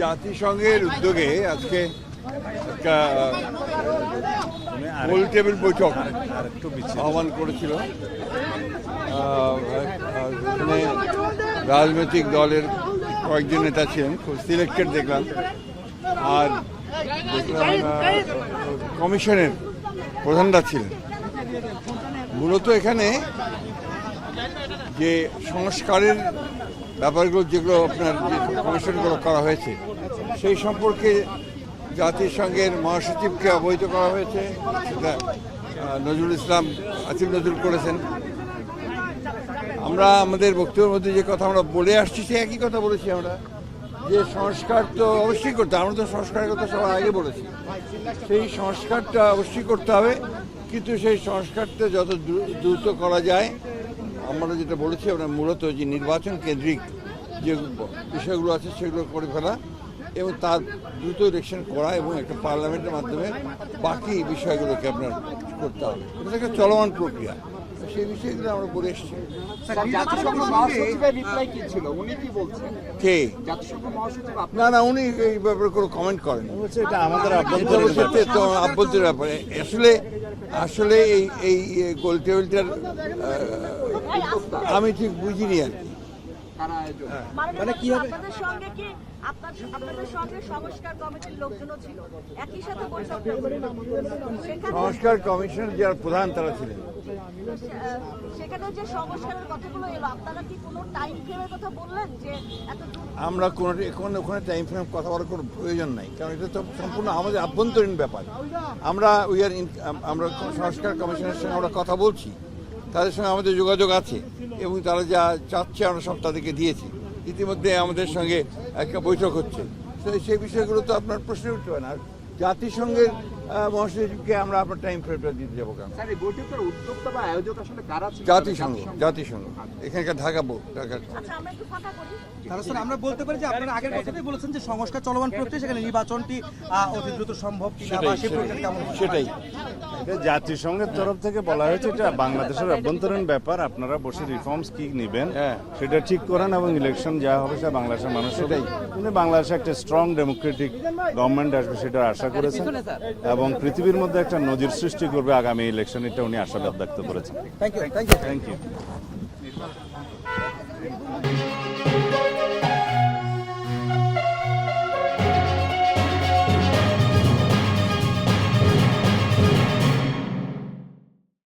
জাতিসংঘের উদ্যোগে আজকে একটা গোল টেবিল বৈঠক আহ্বান করেছিল। রাজনৈতিক দলের কয়েকজন নেতা ছিলেন সিলেক্টেড দেখলাম। আর কমিশনের প্রধানরা ছিলেন। মূলত এখানে যে সংস্কারের ব্যাপারগুলো যেগুলো আপনার যে কমিশনগুলো করা হয়েছে, সেই সম্পর্কে জাতিসংঘের মহাসচিবকে অবহিত করা হয়েছে, সেটা নজরুল ইসলাম আসিফ নজরুল করেছেন আমরা, আমাদের বক্তব্যের মধ্যে যে কথা আমরা বলে আসছি সে একই কথা বলেছি আমরা যে সংস্কার তো অবশ্যই করতে। আমরা তো সংস্কারের কথা সবার আগে বলেছি সেই সংস্কারটা অবশ্যই করতে হবে, কিন্তু সেই সংস্কারটা যত দ্রু- দ্রুত করা যায় আমরা যেটা বলেছি, আমরা মূলত যে নির্বাচন কেন্দ্রিক যে বিষয়গুলো আছে সেগুলো করে ফেলা এবং তার দ্রুত ইলেকশন করা এবং একটা পার্লামেন্টের মাধ্যমে বাকি বিষয়গুলোকে আপনার করতে হবে। এটা একটা চলমান প্রক্রিয়া। সেই বিষয়গুলো আমরা বলে এসেছি। কি ছিল? উনি কি বলছেন? কে? জাতিসংঘ মহাসচিব আপনি না না উনি এই ব্যাপারে কোনো কমেন্ট করেন এটা আমাদের আভ্যন্তরীণ তো আভ্যন্তরীণ ব্যাপারে। আসলে আসলে এই এই গোল টেবিলটার আমি ঠিক বুঝিনি আর কি। মানে কি হবে? আপনাদের সঙ্গে কি আপনার আপনাদের সঙ্গে সংস্কার কমিটির লোকজনও ছিল? একই সাথে বৈঠক সেখানে সংস্কার কমিশনের যারা প্রধান তারা ছিলেন। কোনো আমরা কোনো ওখানে টাইম ফ্রেম কথা বলার কোনো প্রয়োজন নাই, কারণ এটা তো সম্পূর্ণ আমাদের আভ্যন্তরীণ ব্যাপার। আমরা উই আর আমরা সংস্কার কমিশনের সঙ্গে আমরা কথা বলছি, তাদের সঙ্গে আমাদের যোগাযোগ আছে, এবং তারা যা চাচ্ছে আমরা সব তাদেরকে দিয়েছি। ইতিমধ্যে আমাদের সঙ্গে একটা বৈঠক হচ্ছে। সেই বিষয়গুলো তো আপনার প্রশ্ন উঠতে পারে না। জাতিসংঘের মহাসচিবকে আমরা আপনার টাইম ফ্রেমটা দিতে যাব কেন? স্যার এই বৈঠকের উদ্যোক্তা বা আয়োজক আসলে কারা ছিল জাতিসংঘ জাতিসংঘ। এখানকার ঢাকা বো- ঢাকা আচ্ছা আমরা একটু ফাঁকা করি। তাহলে স্যার আমরা বলতে পারি যে আপনারা আগের কথাতেই বলেছেন যে সংস্কার চলমান প্রক্রিয়া সেখানে নির্বাচনটি অতি দ্রুত সম্ভব কিনা বা সেটাই প্রক্রিয়া কেমন সেটাই। জাতিসংঘের তরফ থেকে বলা হয়েছে এটা বাংলাদেশের অভ্যন্তরীণ ব্যাপার আপনারা বসে রিফর্মস কি নেবেন হ্যাঁ। সেটা ঠিক করেন এবং ইলেকশন যা হবে সেটা বাংলাদেশের মানুষ সেটাই। উনি বাংলাদেশে একটা স্ট্রং ডেমোক্রেটিক গভর্নমেন্ট আসবে সেটা আশা করেছেন এবং পৃথিবীর মধ্যে একটা নজির সৃষ্টি করবে আগামী ইলেকশন এটা উনি আশাবাদ ব্যক্ত করেছেন। Thank you thank you thank you